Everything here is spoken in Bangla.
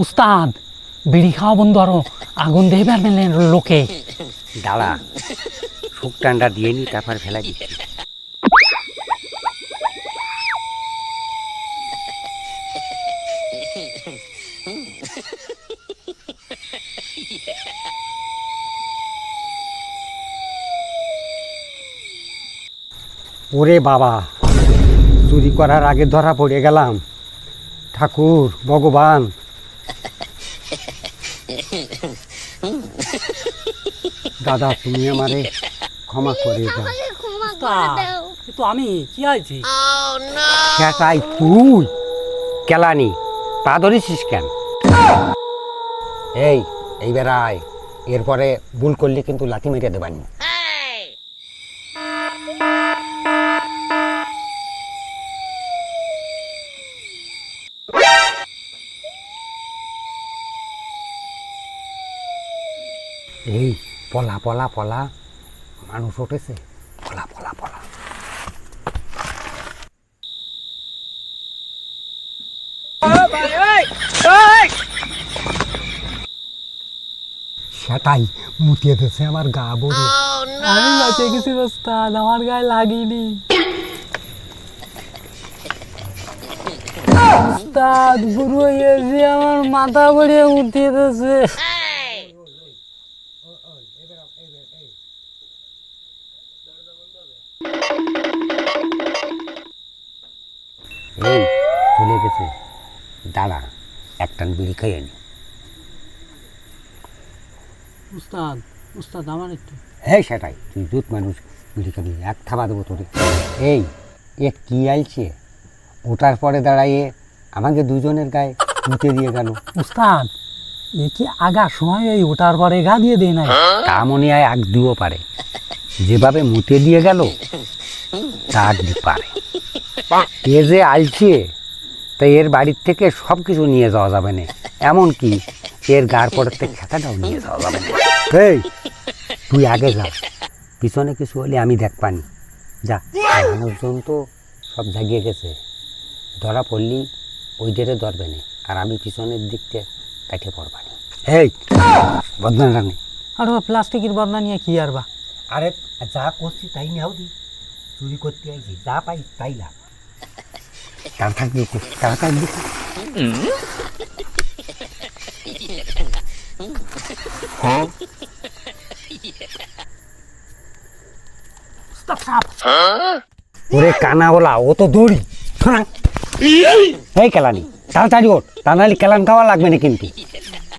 উস্তাদ বিড়ি খাওয়া বন্ধু আরও আগুন দেবে আর মেলে লোকে। দাঁড়া শুক টান্ডা দিয়ে নি তারপর ফেলা দিচ্ছি। ওরে বাবা চুরি করার আগে ধরা পড়ে গেলাম। ঠাকুর ভগবান। দাদা তুমি আমারে ক্ষমা করে দাও। তো আমি কি আছি সেটাই তুই কেলানি তা ধরেছিস কেন? এই এইবার আয়। এরপরে ভুল করলে কিন্তু লাঠি মেরে দেবানি। এই পলা পলা পলা। মানুষ উঠেছে। পলা পলা পলা। সেটাই মুতিয়ে দিয়েছে আমার গা বড়ে। আমি বাঁচে গেছি উস্তাদ আমার গায়ে লাগিনি। উস্তাদ বুড়ো হয়েছে আমার মাথা গড়িয়ে উঠিয়ে দিয়েছে। চলে গেছে দাঁড়া একটান বিড়ি খেয়ে নি। উস্তাদ উস্তাদ আমার একটু। হ্যাঁ সেটাই তুই দুধ মানুষ বিড়ি খাবি এক থাবা দেবো তোরে। এই এ কি আলছে ওটার পরে দাঁড়াইয়ে আমাকে দুজনের গায়ে মুতে দিয়ে গেল। উস্তাদ দেখি আগা সময় এই ওটার পরে গা দিয়ে দেয় নাই? তা মনে হয় আগ দিও পারে। যেভাবে মুতে দিয়ে গেল তা আগ দি পারে এ যে আলছে তা এর বাড়ির থেকে সব কিছু নিয়ে যাওয়া যাবে না। এমনকি এর গার পরের থেকে খেতাটাও নিয়ে যাওয়া যাবে না। এই তুই আগে যা। পিছনে কিছু হলে আমি দেখ পানি। যা মানুষজন তো সব জাগিয়ে গেছে। ধরা পড়লি ওই দেরে ধরবে না। আর আমি পিছনের দিকতে কাটে পড়বানি এই বদনাম রানি আর ও প্লাস্টিকের বদনা নিয়ে কি আর বা? আরে যা করছি তাই নেও দি। চুরি করতে আইছি যা পাই তাই লাভ তাড়াতাড়ি দিতে তাড়াতাড়ি দিতে Stop, সাপ ওরে কানা ওলা ও তো দৌড়ি। এই কেলানি তাড়াতাড়ি ওঠ। তা নাহলে কেলান খাওয়া লাগবে না কিন্তু।